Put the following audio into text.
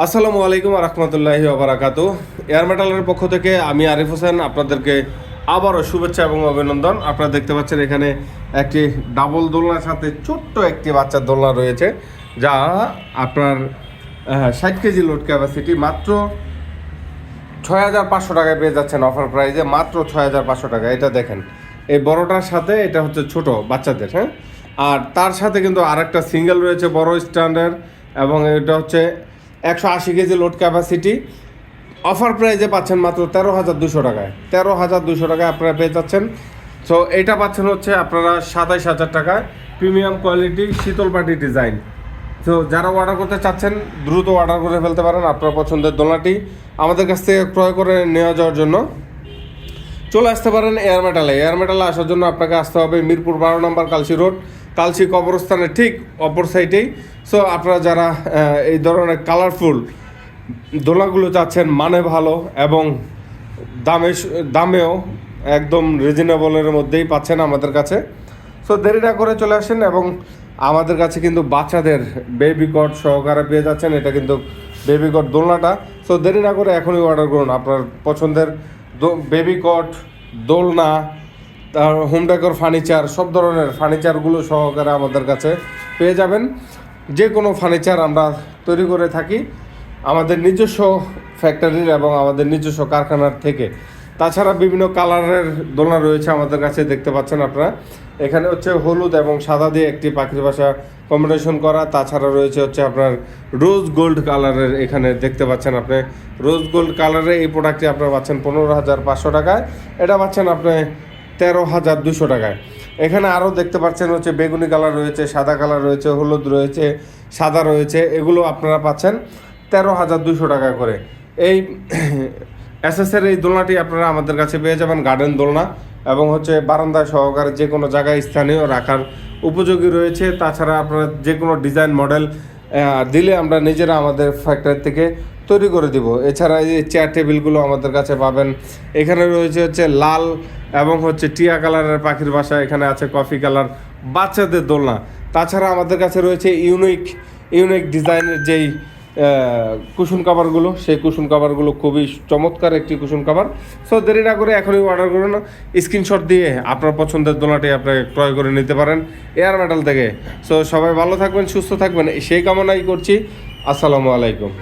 আসসালামু আলাইকুম রহমতুল্লাহি ওবরাকাত এয়ার মেটালের পক্ষ থেকে আমি আরিফ হোসেন, আপনাদেরকে আবারও শুভেচ্ছা এবং অভিনন্দন। আপনারা দেখতে পাচ্ছেন এখানে একটি ডাবল দোলনার সাথে ছোট্ট একটি বাচ্চার দোলনা রয়েছে, যা আপনার ষাট কেজি লোড ক্যাপাসিটি মাত্র ছয় হাজার পাঁচশো টাকায় পেয়ে যাচ্ছেন অফার প্রাইজে মাত্র ছয় হাজার পাঁচশো টাকা। এটা দেখেন, এই বড়টার সাথে এটা হচ্ছে ছোট বাচ্চাদের হ্যাঁ? আর তার সাথে কিন্তু আরেকটা সিঙ্গেল রয়েছে বড় স্ট্যান্ডার্ড এবং এটা হচ্ছে একশো আশি কেজি লোড ক্যাপাসিটি অফার প্রাইজে পাচ্ছেন মাত্র তেরো হাজার দুশো টাকায়। তেরো হাজার দুশো টাকায় আপনারা পেয়ে যাচ্ছেন। সো এটা পাচ্ছেন হচ্ছে আপনারা সাতাইশ হাজার টাকায়। প্রিমিয়াম কোয়ালিটি শীতল পাটি ডিজাইন তো যারা অর্ডার করতে চাচ্ছেন, দ্রুত অর্ডার করে ফেলতে পারেন আপনার পছন্দের দোলাটি আমাদের কাছ থেকে ক্রয় করে নেওয়া যাওয়ার জন্য। চলে আসতে পারেন এয়ার মেটালে এয়ার মেটালে আসার জন্য আপনাকে আসতে হবে মিরপুর বারো নম্বর কালসি রোড। কালসি কবরস্থানের ঠিক অপর সাইডেই সো আপনারা যারা এই ধরনের কালারফুল দোলনাগুলো চাচ্ছেন মানে ভালো এবং দামে দামেও একদম রিজনেবলের মধ্যেই পাচ্ছেন আমাদের কাছে। সো দেরি না করে চলে আসেন এবং আমাদের কাছে কিন্তু বাচ্চাদের বেবি কট সহকারে পেয়ে যাচ্ছেন। এটা কিন্তু বেবি কট দোলনাটা। সো দেরি না করে এখনই অর্ডার করুন। আপনার পছন্দের বেবি কট দোলনা, তার হোম ডেকর ফার্নিচার, সব ধরনের ফার্নিচারগুলো সহকারে আমাদের কাছে পেয়ে যাবেন। যে কোনো ফার্নিচার আমরা তৈরি করে থাকি আমাদের নিজস্ব ফ্যাক্টরির এবং আমাদের নিজস্ব কারখানার থেকে। তাছাড়া বিভিন্ন কালারের দোলনা রয়েছে আমাদের কাছে, দেখতে পাচ্ছেন আপনারা। এখানে হচ্ছে হলুদ এবং সাদা দিয়ে একটি পাখির বাসা কম্বিনেশন করা। তাছাড়া রয়েছে হচ্ছে আপনার রোজ গোল্ড কালারের এখানে দেখতে পাচ্ছেন আপনি। রোজ গোল্ড কালারের এই প্রোডাক্টটি আপনারা পাচ্ছেন পনেরো হাজার পাঁচশো টাকায়। এটা পাচ্ছেন আপনি তেরো হাজার দুশো টাকায়। এখানে আরও দেখতে পাচ্ছেন হচ্ছে বেগুনি কালার রয়েছে, সাদা কালার রয়েছে, হলুদ রয়েছে, সাদা রয়েছে। এগুলো আপনারা পাচ্ছেন তেরো হাজার দুশো টাকা করে। এই এসএসের এই দোলনাটি আপনারা আমাদের কাছে পেয়ে যাবেন গার্ডেন দোলনা এবং হচ্ছে বারান্দা সহকারে যে কোনো জায়গায় স্থানীয় রাখার উপযোগী রয়েছে। তাছাড়া আপনারা যে কোনো ডিজাইন মডেল দিলে আমরা নিজেরা আমাদের ফ্যাক্টরি থেকে তৈরি করে দিব। এছাড়া এই চেয়ার টেবিলগুলো আমাদের কাছে পাবেন। এখানে রয়েছে হচ্ছে লাল এবং হচ্ছে টিয়া কালারের পাখির বাসা, এখানে আছে কফি কালার বাচ্চাদের দোলনা। তাছাড়া আমাদের কাছে রয়েছে ইউনিক ইউনিক ডিজাইনের যেই কুশন কাভারগুলো সেই কুশন কাভারগুলো খুবই চমৎকার একটি কুশন কাভার সো দেরি না করে এখনই অর্ডার করুন স্ক্রিনশট দিয়ে আপনার পছন্দের দোলাটি আপনি ক্রয় করে নিতে পারেন এয়ার মেটাল থেকে। সো সবাই ভালো থাকবেন, সুস্থ থাকবেন সেই কামনাই করছি। আসসালামু আলাইকুম।